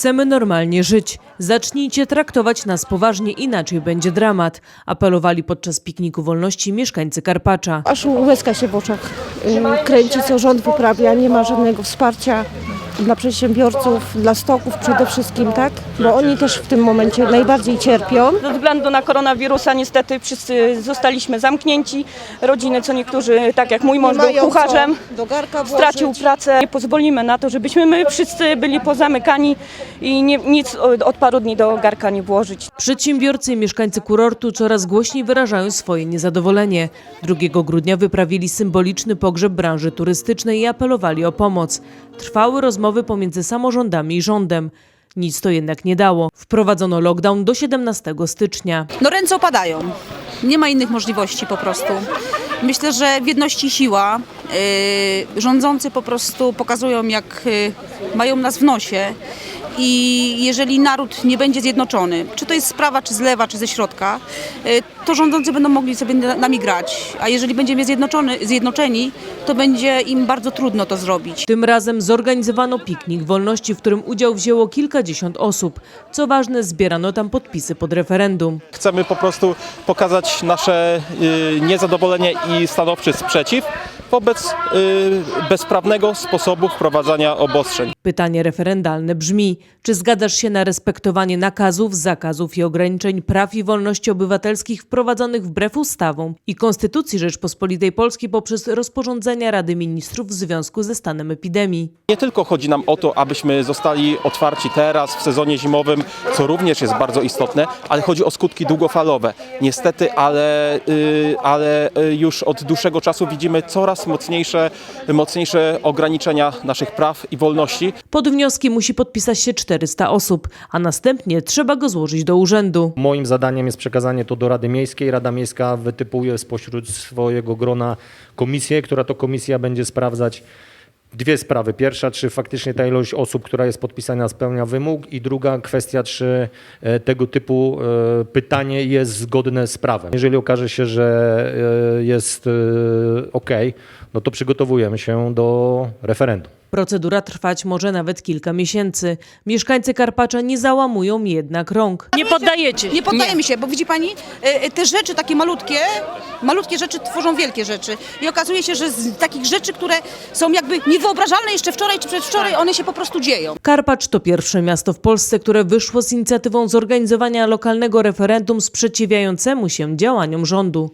Chcemy normalnie żyć. Zacznijcie traktować nas poważnie, inaczej będzie dramat. Apelowali podczas pikniku wolności mieszkańcy Karpacza. Aż łezka się w oczach y, kręci, co rząd wyprawia. Nie ma żadnego wsparcia dla przedsiębiorców, dla stoków przede wszystkim, tak? Bo oni też w tym momencie najbardziej cierpią. Ze względu na koronawirusa niestety wszyscy zostaliśmy zamknięci. Rodziny, co niektórzy, tak jak mój mąż był kucharzem, stracił pracę. Nie pozwolimy na to, żebyśmy my wszyscy byli pozamykani i nie, nic od od paru dni do garka nie włożyć. Przedsiębiorcy i mieszkańcy kurortu coraz głośniej wyrażają swoje niezadowolenie. 2 grudnia wyprawili symboliczny pogrzeb branży turystycznej i apelowali o pomoc. Trwały rozmowy pomiędzy samorządami i rządem. Nic to jednak nie dało. Wprowadzono lockdown do 17 stycznia. No ręce opadają. Nie ma innych możliwości po prostu. Myślę, że w jedności siła. Yy, rządzący po prostu pokazują, jak yy, mają nas w nosie. I jeżeli naród nie będzie zjednoczony, czy to jest z prawa, czy z lewa, czy ze środka, yy, to rządzący będą mogli sobie na- nami grać. A jeżeli będziemy zjednoczony, zjednoczeni, to będzie im bardzo trudno to zrobić. Tym razem zorganizowano piknik wolności, w którym udział wzięło kilkadziesiąt osób. Co ważne, zbierano tam podpisy pod referendum. Chcemy po prostu pokazać nasze y, niezadowolenie i stanowczy sprzeciw wobec y, bezprawnego sposobu wprowadzania obostrzeń. Pytanie referendalne brzmi: czy zgadzasz się na respektowanie nakazów, zakazów i ograniczeń praw i wolności obywatelskich wprowadzonych wbrew ustawom i Konstytucji Rzeczpospolitej Polskiej poprzez rozporządzenia Rady Ministrów w związku ze stanem epidemii? Nie tylko chodzi nam o to, abyśmy zostali otwarci teraz w sezonie zimowym, co również jest bardzo istotne, ale chodzi o skutki długofalowe. Niestety, ale, y, ale y, już od dłuższego czasu widzimy coraz mocniejsze, mocniejsze ograniczenia naszych praw i wolności. Pod wnioski musi podpisać się 400 osób, a następnie trzeba go złożyć do urzędu. Moim zadaniem jest przekazanie to do Rady Miejskiej. Rada Miejska wytypuje spośród swojego grona komisję, która to komisja będzie sprawdzać dwie sprawy. Pierwsza, czy faktycznie ta ilość osób, która jest podpisana, spełnia wymóg, i druga kwestia, czy e, tego typu e, pytanie jest zgodne z prawem. Jeżeli okaże się, że e, jest ok, no to przygotowujemy się do referendum. Procedura trwać może nawet kilka miesięcy. Mieszkańcy Karpacza nie załamują jednak rąk. Nie poddajecie się. Nie poddajemy się, bo widzi pani, e, te rzeczy takie malutkie, malutkie rzeczy tworzą wielkie rzeczy. I okazuje się, że z takich rzeczy, które są jakby niewyobrażalne jeszcze wczoraj czy przedwczoraj, one się po prostu dzieją. Karpacz to pierwsze miasto w Polsce, które wyszło z inicjatywą zorganizowania lokalnego referendum sprzeciwiającemu się działaniom rządu.